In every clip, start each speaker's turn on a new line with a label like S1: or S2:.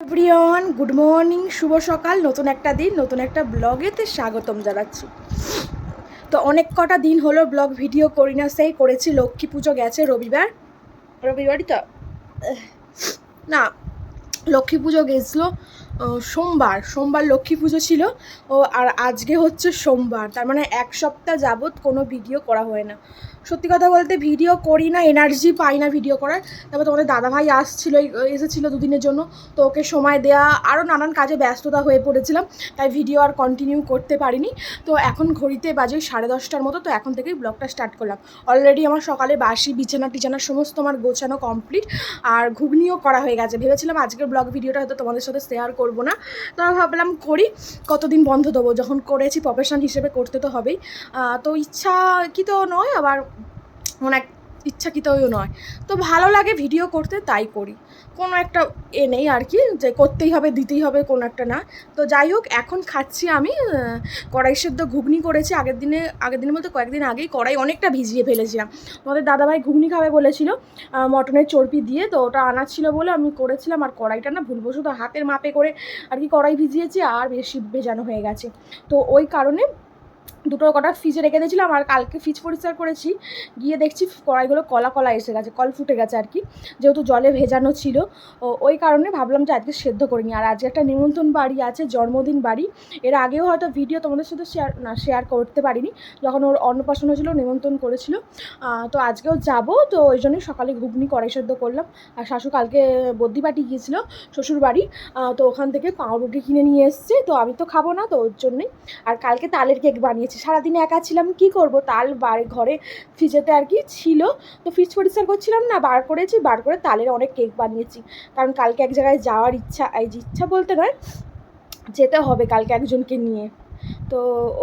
S1: Everyone, good morning, শুভ সকাল, নতুন একটা দিন, নতুন একটা ব্লগেতে স্বাগতম জানাচ্ছি। তো অনেক কটা দিন হলো ব্লগ ভিডিও করি না, সেই করেছি, লক্ষ্মী পুজো গেছে রবিবার। রবিবারই তো? না, লক্ষ্মী পুজো গেছিল সোমবার সোমবার লক্ষ্মী পুজো ছিল, ও, আর আজকে হচ্ছে সোমবার, তার মানে এক সপ্তাহ যাবৎ কোনো ভিডিও করা হয় না। সত্যি কথা বলতে ভিডিও করি না এনার্জি পাই না ভিডিও করার। তারপর তোমাদের দাদাভাই আসছিল এসেছিল দুদিনের জন্য। তো ওকে সময় দেওয়া আরও নানান কাজে ব্যস্ততা হয়ে পড়েছিলাম, তাই ভিডিও আর কন্টিনিউ করতে পারিনি। তো এখন ঘড়িতে বাজে সাড়ে দশটার মতো, তো এখন থেকেই ব্লগটা স্টার্ট করলাম। অলরেডি আমার সকালে বাসি, বিছানা টিছানা সমস্ত আমার গোছানো কমপ্লিট আর ঘুগনিও করা হয়ে গেছে। ভেবেছিলাম আজকের ব্লগ ভিডিওটা হয়তো তোমাদের সাথে শেয়ার করব না। তো ভাবলাম করি, কতদিন বন্ধ দেবো? যখন করেছি প্রফেশন হিসেবে করতে তো হবেই। তো ইচ্ছা কি তো নয়, আবার অনেক ইচ্ছাকৃতও নয়। তো ভালো লাগে ভিডিও করতে, তাই করি। কোনো একটা এ নেই আর কি, যে করতেই হবে, দিতেই হবে, কোনো একটা না। তো যাই হোক, এখন খাচ্ছি আমি কড়াই সেদ্ধ ঘুগনি করেছি। আগের দিনে, আগের দিনের মধ্যে কয়েকদিন আগেই কড়াই অনেকটা ভিজিয়ে ফেলেছিলাম। আমাদের দাদাভাই ঘুগনি খাবে বলেছিল মটনের চর্বি দিয়ে, তো ওটা আনা ছিল বলে আমি করেছিলাম। আর কড়াইটা না ভুলবশত হাতের মাপে করে আর কি কড়াই ভিজিয়েছি, আর বেশি ভেজানো হয়ে গেছে। তো ওই কারণে দুটো কটা ফ্রিজে রেখে দিয়েছিলাম আর কালকে ফ্রিজ পরিষ্কার করেছি। গিয়ে দেখছি কড়াইগুলো কলা কলা এসে গেছে, কল ফুটে গেছে আর কি, যেহেতু জলে ভেজানো ছিল। ওই কারণে ভাবলাম যে আজকে সেদ্ধ করে নিই। আর আজকে একটা নিমন্ত্রণ বাড়ি আছে, জন্মদিন বাড়ি। এর আগেও হয়তো ভিডিও তোমাদের সাথে শেয়ার না শেয়ার করতে পারিনি। যখন ওর অন্নপ্রাশন হয়েছিল, নিমন্ত্রণ করেছিল। তো আজকেও যাব, তো ওই জন্যই সকালে ঘুগনি কড়াই সেদ্ধ করলাম। আর শাশু কালকে বদ্যিবাটি গিয়েছিল, শ্বশুর বাড়ি। তো ওখান থেকে পাউরুটি কিনে নিয়ে এসছে, তো আমি তো খাব না, তো ওর জন্যই। আর কালকে তালের কেক বানিয়েছি সারাদিনে একা ছিলাম, কি করব? তাল বাড়ি, ঘরে ফ্রিজেতে আর কি ছিল। তো ফ্রিজ পরিষ্কার করছিলাম না, বার করেছি, বার করে তালের অনেক কেক বানিয়েছি। কারণ কালকে এক জায়গায় যাওয়ার ইচ্ছা, এই ইচ্ছা বলতে নয়, যেতে হবে কালকে একজনকে নিয়ে। তো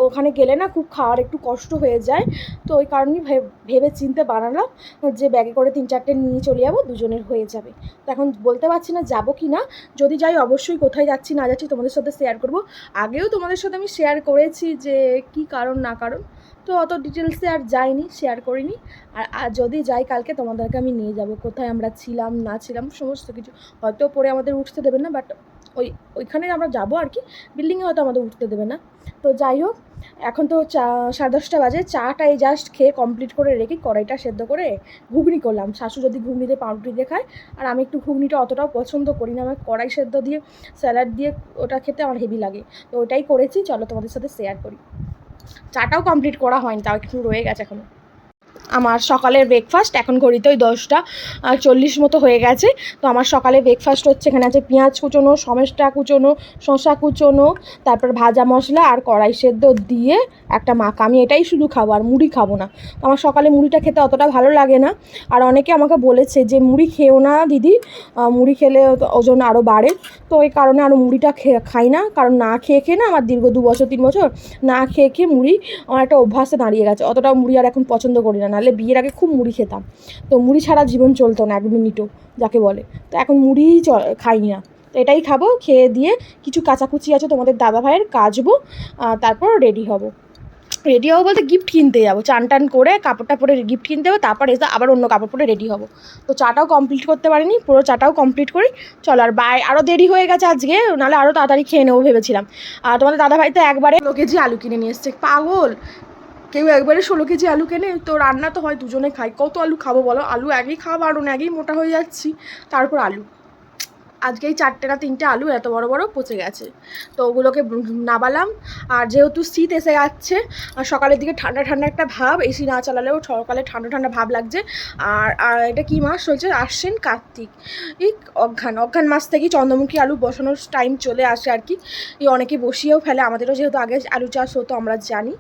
S1: ওখানে গেলে না খুব খাওয়ার একটু কষ্ট হয়ে যায়। তো ওই কারণেই ভেবে চিনতে বানালাম। যে ব্যাগে করে তিন চারটে নিয়ে চলে যাব, দুজনের হয়ে যাবে। তো এখন বলতে পারছি না যাব কি না। যদি যাই অবশ্যই কোথায় যাচ্ছি না যাচ্ছি তোমাদের সাথে শেয়ার করব। আগেও তোমাদের সাথে আমি শেয়ার করেছি যে কি কারণ, না কারণ। তো অত ডিটেলসে আর যাইনি শেয়ার করিনি। আর যদি যাই কালকে তোমাদেরকে আমি নিয়ে যাব। কোথায় আমরা ছিলাম, না ছিলাম, সমস্ত কিছু। হয়তো পরে আমাদের উঠতে দেবে না বাট ওই, ওইখানে আমরা যাব আর কি। বিল্ডিংয়ে হয়তো আমাদের উঠতে দেবে না। তো যাই হোক, এখন তো চা, সাড়ে দশটা বাজে। চাটা এই জাস্ট খেয়ে কমপ্লিট করে রেখে কড়াইটা সেদ্ধ করে ঘুগনি করলাম। শাশু যদি ঘুগনিতে পাউরুটি দিয়ে খায়, আর আমি একটু ঘুগনিটা অতটাও পছন্দ করি না। আমার কড়াই সেদ্ধ দিয়ে, স্যালাড দিয়ে ওটা খেতে আমার হেভি লাগে। তো ওটাই করেছি। চলো তোমাদের সাথে শেয়ার করি। চাটাও কমপ্লিট করা হয়নি, তাও একটু রয়ে গেছে এখনও। আমার সকালের ব্রেকফাস্ট এখন ঘড়িতে ওই দশটা চল্লিশ মতো হয়ে গেছে। তো আমার সকালে ব্রেকফাস্ট হচ্ছে এখানে আছে পেঁয়াজ কুচোনো সমেস্টা কুচোনো, শসা কুচোনো, তারপর ভাজা মশলা আর কড়াই সেদ্ধ দিয়ে একটা মাখা। আমি এটাই শুধু খাব, আর মুড়ি খাব না। তো আমার সকালে মুড়িটা খেতে অতটা ভালো লাগে না। আর অনেকে আমাকে বলেছে যে, মুড়ি খেও না দিদি। মুড়ি খেলে ওজন আরও বাড়ে। তো ওই কারণে আরও মুড়িটা খেয়ে খাই না। কারণ না খেয়ে খেয়ে না আমার দীর্ঘ দু বছর, তিন বছর না খেয়ে খেয়ে মুড়ি আমার একটা অভ্যাসে দাঁড়িয়ে গেছে। অতটা মুড়ি আর এখন পছন্দ করি না। নাহলে বিয়ের আগে খুব মুড়ি খেতাম। তো মুড়ি ছাড়া জীবন চলতো না, এক মিনিটও, যাকে বলে। তো এখন মুড়ি খাই না। তো এটাই খাব, খেয়ে দিয়ে কিছু কাচাকুচি আছে তোমাদের দাদা ভাইয়ের, কাচবো তারপর রেডি হব। রেডি হব বলতে গিফট কিনতে যাব। চান টান করে কাপড়টা পরে গিফট কিনতে যাব তারপর এসে আবার অন্য কাপড় পরে রেডি হব। তো চাটাও কমপ্লিট করতে পারিনি, পুরো চাটাও কমপ্লিট করি। চলো আর বাই আরও দেরি হয়ে গেছে আজকে, নাহলে আরও তাড়াতাড়ি খেয়ে নেব ভেবেছিলাম। আর তোমাদের দাদা ভাই তো একবারে ষোলো কেজি আলু কিনে নিয়ে এসছে, পাগল। কেউ একবারে ষোলো কেজি আলু কেনে, তো রান্না তো হয় দুজনে খাই। কত আলু খাব বলো? আলু একই খাওয়া বারণ একই, মোটা হয়ে যাচ্ছি। তারপর আলু। আজকে এই চারটে না তিনটে আলু এত বড় বড় পচে গেছে। তো ওগুলোকে নাবালাম। আর যেহেতু শীত এসে যাচ্ছে, আর সকালের দিকে ঠান্ডা ঠান্ডা একটা ভাব, এসি না চালালেও সকালে ঠান্ডা ঠান্ডা ভাব লাগছে। আর আর এটা কী মাস চলছে? আশ্বিন কার্তিক। এই অঘ্রান অঘ্রান মাস থেকেই চন্দ্রমুখী আলু বসানোর টাইম চলে আসে আর কি। এই অনেকে বসিয়েও ফেলে। আমাদেরও যেহেতু আগে আলু চাষ হতো, আমরা জানি।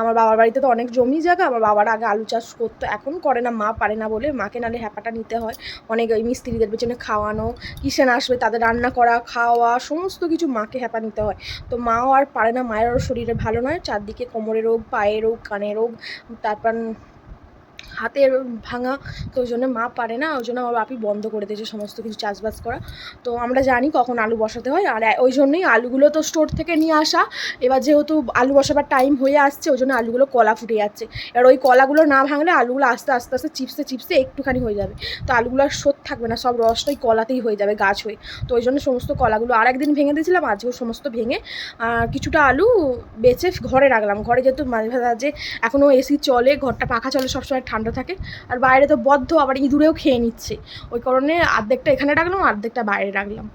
S1: আমার বাবার বাড়িতে তো অনেক জমি জায়গা। আমার বাবার আগে আলু চাষ করতো। এখন করে না, মা পারে না বলে। মাকে নালে হ্যাপাটা নিতে হয়। অনেক ওই মিস্ত্রিদের পেছনে খাওয়ানো কিসেন আসবে তাদের রান্না করা, খাওয়া, সমস্ত কিছু মাকে হ্যাপা নিতে হয়। তো মাও আর পারে না মায়েরও শরীরে ভালো নয়। চারদিকে কোমরের রোগ পায়ের রোগ কানের রোগ, তারপর হাতের ভাঙা তো ওই জন্য মা পারে না, ওই জন্য আমার বাপি বন্ধ করে দিয়েছে সমস্ত কিছু, চাষবাস করা। তো আমরা জানি কখন আলু বসাতে হয়, আর ওই জন্যই আলুগুলো তো স্টোর থেকে নিয়ে আসা। এবার যেহেতু আলু বসাবার টাইম হয়ে আসছে, ওই জন্য আলুগুলো কলা ফুটে যাচ্ছে। এবার ওই কলাগুলো না ভাঙলে আলুগুলো আস্তে আস্তে আস্তে, চিপসে চিপসে একটুখানি হয়ে যাবে। তো আলুগুলো আর স্রোত থাকবে না, সব রসটাই কলাতেই হয়ে যাবে গাছ হয়ে। তো ওই জন্য সমস্ত কলাগুলো আর একদিন ভেঙে দিয়েছিলাম, আজকেও সমস্ত ভেঙে কিছুটা আলু বেচে ঘরে রাখলাম। ঘরে যেহেতু মাঝে মাঝে এখনও এসি চলে, ঘরটা পাখা চলে সবসময় ঠান্ডা থাকে। আর বাইরে তো বদ্ধ আবার ইঁদুরেও খেয়ে নিচ্ছে। ওই কারণে অর্ধেকটা এখানে রাখলাম অর্ধেকটা বাইরে রাখলাম।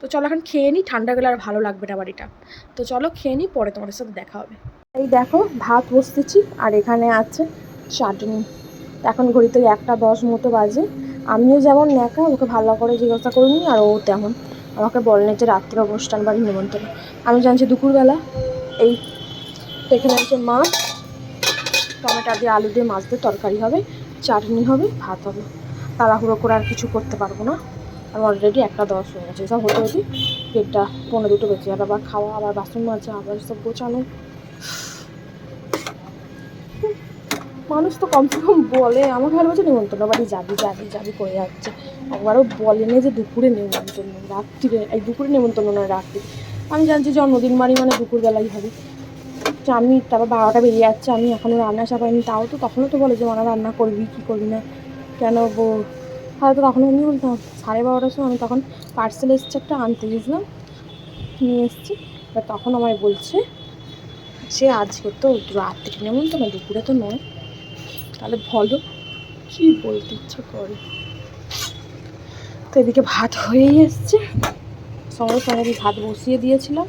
S1: তো চলো এখন খেয়ে নিই ঠান্ডা গেলে আর ভালো লাগবে না বাড়িটা। তো চলো খেয়ে নিই পরে তোমাদের সাথে দেখা হবে। এই দেখো, ভাত বসতেছি, আর এখানে আছে চাটনি। এখন ঘড়িতে একটা দশ মতো বাজে। আমিও যেমন ন্যাকা, ওকে ভালো করে জিজ্ঞাসা করিনি আর ও তেমন। আমাকে বলেনি যে রাত্রে অনুষ্ঠান বাড়ি নিমন্ত্রণ। আমি জানছি দুপুরবেলা এই এখানে আছে মাছ টমেটো দিয়ে আলু দিয়ে মাছ দিয়ে তরকারি হবে, চাটনি হবে, ভাত হবে। তাড়াহুড়ো করে আর কিছু করতে পারব না। আর অলরেডি একটা দশ হয়ে গেছে। সব হতে হতে দেড়টা পনেরো দুটো বেঁচে যাবে। আবার খাওয়া, আবার বাসন মাজা, আবার সব গোছানো। মানুষ তো কমসে কম বলে, আমাকে ভালো বলছে নিমন্ত্রণ বাড়ি যাবি যাবি যাবি করে যাচ্ছে। একবারও বলেনি যে দুপুরে নিমন্ত্রণ, রাত্রিরে, এই দুপুরে নিমন্ত্রণ নয়, রাত্রি। আমি জানছি জন্মদিন বাড়ি মানে দুপুরবেলাই হবে। তো আমি তারপর বারোটা বেরিয়ে যাচ্ছে, আমি এখনও রান্না চাপাইনি তাও তো তখনও তো বলে যে মানা রান্না করবি, কী করবি না? কেন হয়তো তখন আমি সাড়ে বারোটার সময় আমি তখন পার্সেল এসছে একটা আনতে গেছিলাম নিয়ে এসেছি, এবার তখন আমায় বলছে যে আজকে তো রাত্রি নেমন তো না, দুপুরে তো নয়। তাহলে বলো, কী বলতে ইচ্ছে করে? তো এদিকে ভাত হয়েই এসছে, সঙ্গে সঙ্গে ভাত বসিয়ে দিয়েছিলাম,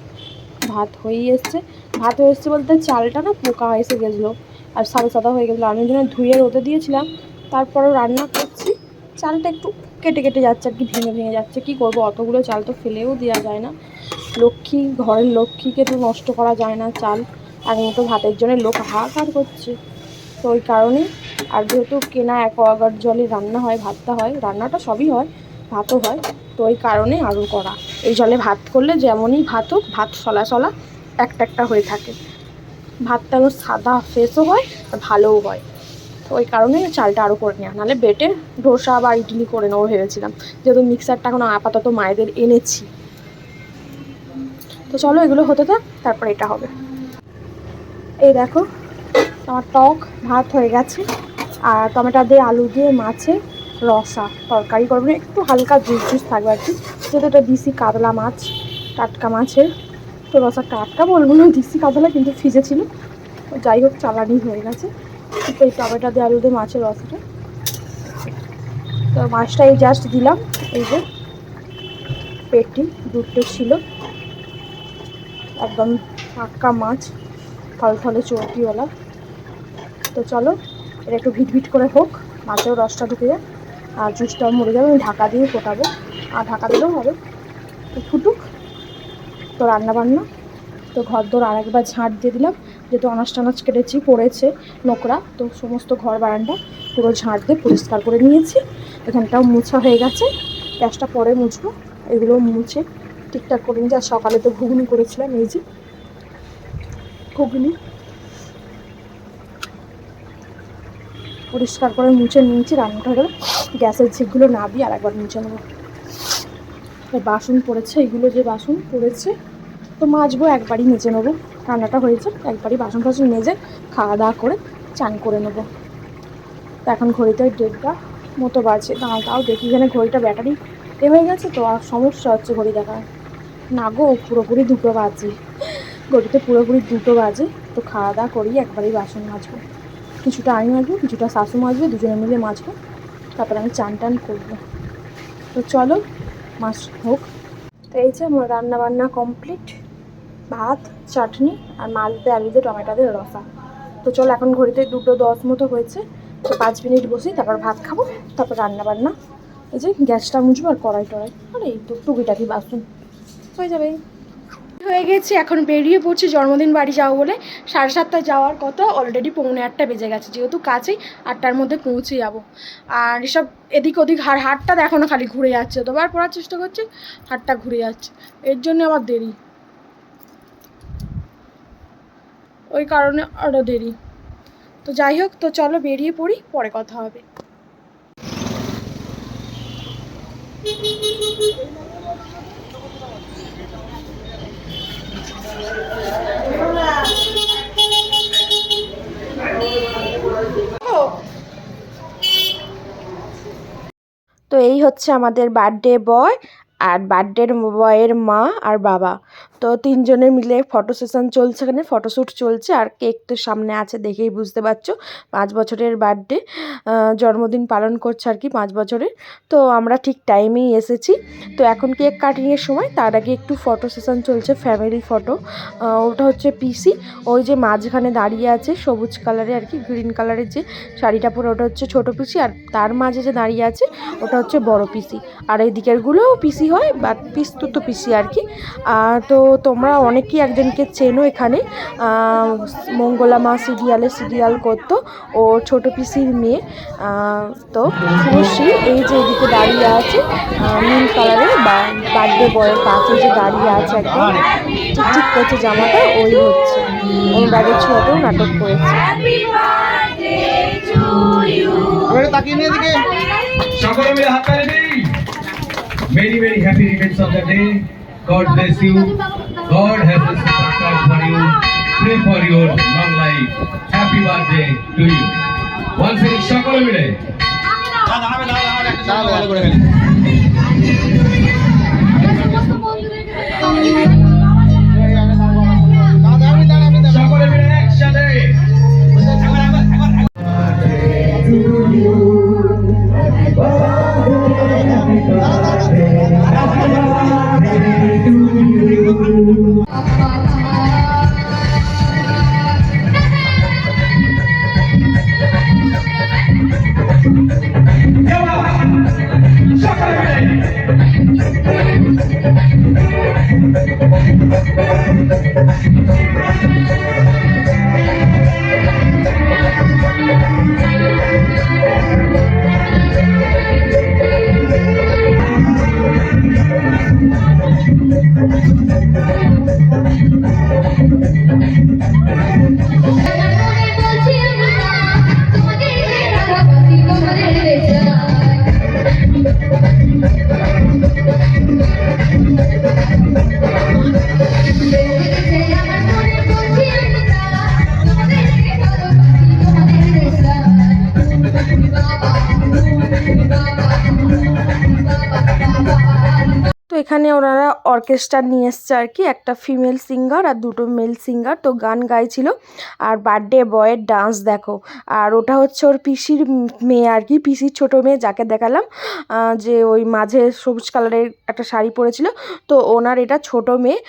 S1: ভাত হয়েই এসছে। ভাত হয়ে বলতে চালটা না পোকা এসে গেছিল। আর সাদা সাদা হয়ে গেছিল। আমি জন্য ধুয়ে রোদে দিয়েছিলাম। তারপরেও রান্না করছি। চালটা একটু কেটে কেটে যাচ্ছে আর কি, ভেঙে ভেঙে যাচ্ছে। কি করব? অতগুলো চাল তো ফেলেও দেওয়া যায় না। লক্ষ্মী, ঘরের লক্ষ্মীকে তো নষ্ট করা যায় না চাল। আর মতো ভাতের জন্য লোক হাহাকার করছে। তো ওই কারণে আর যেহেতু কেনা অ্যাকোয়াগার্ড জলে রান্না হয়, ভাতটা হয়, রান্নাটা সবই হয়, ভাতও হয়। তো ওই কারণে আরও করা। এই জলে ভাত করলে যেমনই ভাত হোক, ভাত সলা সলা একটা একটা হয়ে থাকে। ভাতটা আমার সাদা ফ্রেশও হয় আর ভালোও হয়। তো ওই কারণে চালটা আরও করে নেওয়া। নাহলে বেটে ধোসা বা ইডলি করে নেব ভেবেছিলাম। যেহেতু মিক্সারটা এখন আপাতত মায়েদের এনেছি। তো চলো এগুলো হতে থাক তারপর এটা হবে। এই দেখো আমার টক ভাত হয়ে গেছে। আর টমেটো দিয়ে আলু দিয়ে মাছে রসা তরকারি করব। না, একটু হালকা জুস জুস থাকবে আর কি। যেহেতু এটা দিসি কাতলা মাছ টাটকা মাছের। তো রসা টাটকা বলব না দিসি কাতলা কিন্তু ছিল যাই হোক, চালানি হয়ে গেছে। তো এই টমেটো দিয়ে আলু দিয়ে মাছের রসাটা। তো মাছটা এই জাস্ট দিলাম, এই যে পেটি দুটো ছিল। একদম টাটকা মাছ, থল থলে চর্বিওয়ালা তো চলো, এটা একটু ভিট ভিট করে হোক মাছেও রসটা ঢুকে যায় আর জুসটাও মরে যাবে, আমি ঢাকা দিয়ে ফোটাবো। আর ঢাকা দিলেও হবে। ফুটুক। তো রান্না বান্না তো ঘর দোর আর একবার ঝাঁট দিয়ে দিলাম, যেহেতু আনাজ টানাজ কেটেছি, পড়েছে নোংরা তো সমস্ত ঘর বারান্দা পুরো ঝাঁট দিয়ে পরিষ্কার করে নিয়েছি। এখানটাও মুছা হয়ে গেছে, গ্যাসটা পরে মুছবো, এগুলো মুছে ঠিকঠাক করে নিয়েছি, আর সকালে তো ঘুগনি করেছিলাম, এই যে ঘুগনি। পরিষ্কার করে মুছে নিয়েছি, রান্নাটা হয়ে গেলে। গ্যাসের ঝিকগুলো নাবি, আর একবার মুছে নেব। বাসন পড়েছে, এগুলো যে বাসন পড়েছে তো মাজবো, একবারই মেজে নেব। রান্নাটা হয়েছে, একবারই বাসন টাসন মেজে খাওয়া দাওয়া করে চান করে নেব। তো এখন ঘড়িতে দেড়টা মতো বাজে। তাও দেখি এখানে ঘড়িটা ব্যাটারি এ হয়ে গেছে, তো আর সমস্যা হচ্ছে ঘড়ি দেখার। না গো, পুরোপুরি দুটো বাজে। ঘড়িতে পুরোপুরি দুটো বাজে, তো খাওয়া দাওয়া করেই একবারই বাসন মাজবো। কিছুটা আমি মাজবো, কিছুটা শাশু মাজবে, দুজনে মিলে মাজবো, তারপরে আমি চান টান করব। তো চলো মাছ হোক। তো এই যে আমার রান্না বান্না কমপ্লিট। ভাত, চাটনি আর মাছ দিয়ে আলু দিয়ে টমেটো দিয়ে রসা তো চলো এখন ঘড়িতে দুটো দশ মতো হয়েছে। তো পাঁচ মিনিট বসি, তারপর ভাত খাব, তারপর রান্না বান্না এই যে গ্যাসটা মুছবো আর কড়াই টড়াই। আর, এই তো টুকিটাকি বাসুন। হয়ে যাবে। হয়ে গেছে, এখন বেরিয়ে পড়ছি, জন্মদিন বাড়ি যাব বলে। সাড়ে সাতটায় যাওয়ার কথা অলরেডি পৌনে আটটা বেজে গেছে। যেহেতু কাছেই, আটটার মধ্যে পৌঁছে যাব। আর এসব এদিক ওদিক হার হাটটা এখনও খালি ঘুরে যাচ্ছে। দুবার পড়ার চেষ্টা করছি হাটটা ঘুরে যাচ্ছে। এর জন্য আমার দেরি। ওই কারণে আরও দেরি। তো যাই হোক, তো চলো বেরিয়ে পড়ি, পরে কথা হবে। তো এই হচ্ছে আমাদের বার্থডে বয় আর বার্থডের বয়ের মা আর বাবা। তো তিনজনে মিলে ফটো সেশন চলছে এখানে ফটোশ্যুট চলছে আর কেক তো সামনে আছে দেখেই বুঝতে পারছ। পাঁচ বছরের বার্থডে জন্মদিন পালন করছে আর কি পাঁচ বছরের তো আমরা ঠিক টাইমেই এসেছি। তো এখন কেক কাটিংয়ের সময়, তার আগে একটু ফটো সেশন চলছে ফ্যামিলি ফটো ওটা হচ্ছে পিসি ওই যে মাঝখানে দাঁড়িয়ে আছে, সবুজ কালারের আর কি গ্রিন কালারের যে শাড়িটা পরে, ওটা হচ্ছে ছোট পিসি আর তার মাঝে যে দাঁড়িয়ে আছে, ওটা হচ্ছে বড় পিসি আর এই দিকেরগুলোও পিসি হয় বা পিস তো পিসি আর কি। তো তোমরা অনেকেই একজনকে চেনো এখানে। আহ, মঙ্গলা মা সিরিয়ালে সিরিয়াল করতো ও ছোট পিসির মেয়ে। আহ, তো শুভশ্রী এই যে এদিকে দাঁড়িয়ে আছে আহ, নীল কালারের বা বার্থডে বয়ের পাশে যে দাঁড়িয়ে আছে একদম। ঠিক করছে জামাটা ওই হচ্ছে। ওর ব্যাগের ছোঁয়াতেও নাটক করেছে।
S2: সকলে মিলে হাত many many happy returns of the day God bless you God has a special for you pray for your long life happy birthday to you once again সকলে মিলে
S3: ভালো করে
S1: অর্কেস্ট্রা নিয়ে এসছে আর কি, একটা ফিমেল সিঙ্গার আর দুটো মেল সিঙ্গার তো গান গাইছিল। আর বার্থডে বয়ের ডান্স দেখো, আর ওটা হচ্ছে ওর পিসির মেয়ে আর কি, পিসির ছোটো মেয়ে যাকে দেখালাম যে ওই মাঝে সবুজ কালারের একটা শাড়ি পরেছিল, তো ওনার এটা ছোট মেয়ে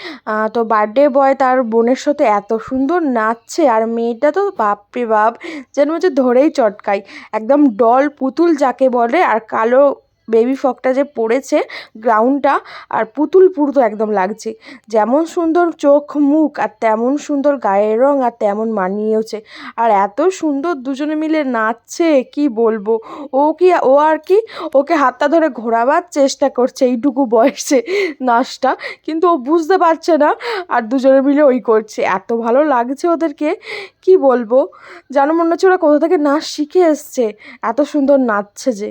S1: তো বার্থডে বয় তার বোনের সাথে এত সুন্দর নাচছে, আর মেয়েটা তো বাপরে বাপ, যেন হচ্ছে ধরেই চটকাই একদম ডল পুতুল যাকে বলে, আর কালো বেবি ফকটা যে পড়েছে গ্রাউন্ডটা আর পুতুল পুরতো একদম লাগছে। যেমন সুন্দর চোখ, মুখ আর তেমন সুন্দর গায়ের রং আর তেমন মানিয়েওছে। আর এত সুন্দর দুজনে মিলে নাচছে, কি বলব? ও কি, ও আর কি, ওকে হাতটা ধরে ঘোরাবার চেষ্টা করছে এইটুকু বয়সে নাচটা, কিন্তু ও বুঝতে পারছে না আর দুজনে মিলে ওই করছে। এত ভালো লাগছে ওদেরকে, কি বলব? যেন মনে হচ্ছে ওরা কোথা থেকে নাচ শিখে এসছে, এত সুন্দর নাচছে যে।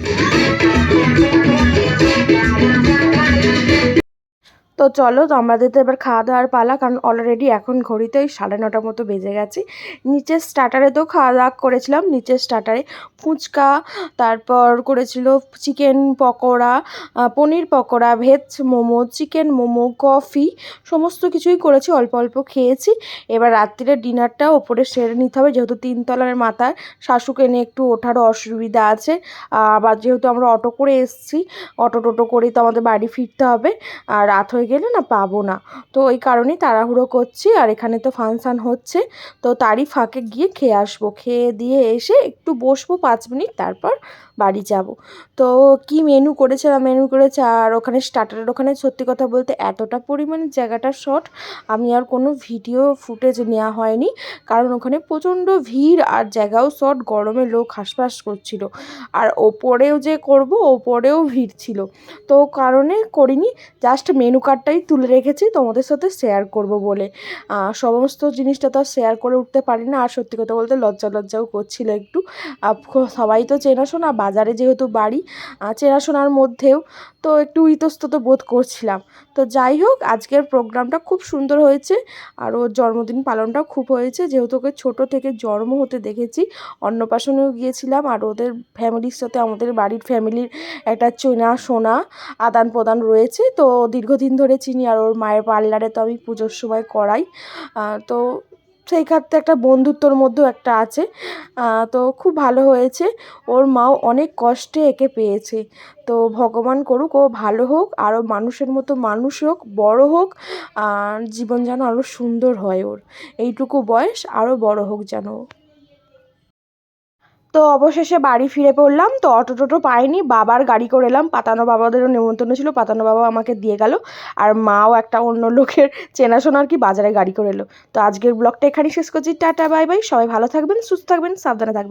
S1: তো চলো, তো আমাদের তো এবার খাওয়া দাওয়ার পালা, কারণ অলরেডি এখন ঘড়িতে ওই সাড়ে নটার মতো বেজে গেছে। নিচের স্টার্টারে তো খাওয়া দাওয়া করেছিলাম, নিচের স্টার্টারে ফুচকা, তারপর করেছিল chicken pakora paneer pakora veg momo chicken momo coffee সমস্ত কিছুই করেছি, অল্প অল্প খেয়েছি। এবার রাত্রিরে ডিনারটা ওপরে সেরে নিতে হবে, যেহেতু তিনতলার মাথায় শাশুকে নিয়ে একটু ওঠারও অসুবিধা আছে। আবার যেহেতু আমরা অটো করে এসেছি অটো টোটো করেই তো আমাদের বাড়ি ফিরতে হবে। আর রাত হয়ে গেলে না পাবো না। তো ওই কারণেই তাড়াহুড়ো করছি আর এখানে তো ফাংশান হচ্ছে। তো তারই ফাঁকে গিয়ে খেয়ে আসব। খেয়ে দিয়ে এসে একটু বসবো পাঁচ মিনিট, তারপর বাড়ি যাব। তো কি মেনু করেছিলাম মেনু করেছে? আর ওখানে স্টার্টারের ওখানে সত্যি কথা বলতে এতটা পরিমাণে জায়গাটা শর্ট আমি আর কোনো ভিডিও ফুটেজ নেওয়া হয়নি। কারণ ওখানে প্রচণ্ড ভিড় আর জায়গাও শর্ট গরমে লোক হাঁসফাঁস করছিল। আর ওপরেও যে করব, ওপরেও ভিড় ছিল। তো কারণে করিনি জাস্ট মেনু কার্ডটাই তুলে রেখেছি, তোমাদের সাথে শেয়ার করব বলে। সমস্ত জিনিসটা তো শেয়ার করে উঠতে পারি না। আর সত্যি কথা বলতে লজ্জা লজ্জাও করছিল একটু। সবাই তো চেনাশোনা বাজারে যেহেতু বাড়ি চেনাশোনার মধ্যেও তো একটু ইতস্তত বোধ করছিলাম। তো যাই হোক, আজকের প্রোগ্রামটা খুব সুন্দর হয়েছে আর ওর জন্মদিন পালনটাও খুব হয়েছে। যেহেতু ওকে ছোটো থেকে জন্ম হতে দেখেছি, অন্নপ্রাশনেও গিয়েছিলাম আর ওদের ফ্যামিলির সাথে, আমাদের বাড়ির ফ্যামিলির একটা চেনা শোনা আদান প্রদান রয়েছে। তো দীর্ঘদিন ধরে চিনি আর ওর মায়ের পার্লারে তো আমি পুজোর সময় করাই। তো সেই খাতে একটা বন্ধুত্বর মধ্যেও একটা আছে। তো খুব ভালো হয়েছে। ওর মাও অনেক কষ্টে একে পেয়েছে। তো ভগবান করুক, ও ভালো হোক, আরও মানুষের মতো মানুষ হোক, বড়ো হোক জীবন যেন আরও সুন্দর হয় ওর। এইটুকু বয়স, আরও বড় হোক যেন। তো অবশেষে বাড়ি ফিরে পড়লাম, তো অটো টোটো পাইনি, বাবার গাড়ি করে এলাম, পাতানো বাবাদেরও নেমন্তন্ন ছিল, পাতানো বাবা আমাকে দিয়ে গেল, আর মাও একটা অন্য লোকের চেনাশোনা আর কি বাজারে গাড়ি করে এলো। তো আজকের ব্লগটা এখানেই শেষ করছি, টাটা, বাই বাই, সবাই ভালো থাকবেন, সুস্থ থাকবেন, সাবধানে থাকবেন।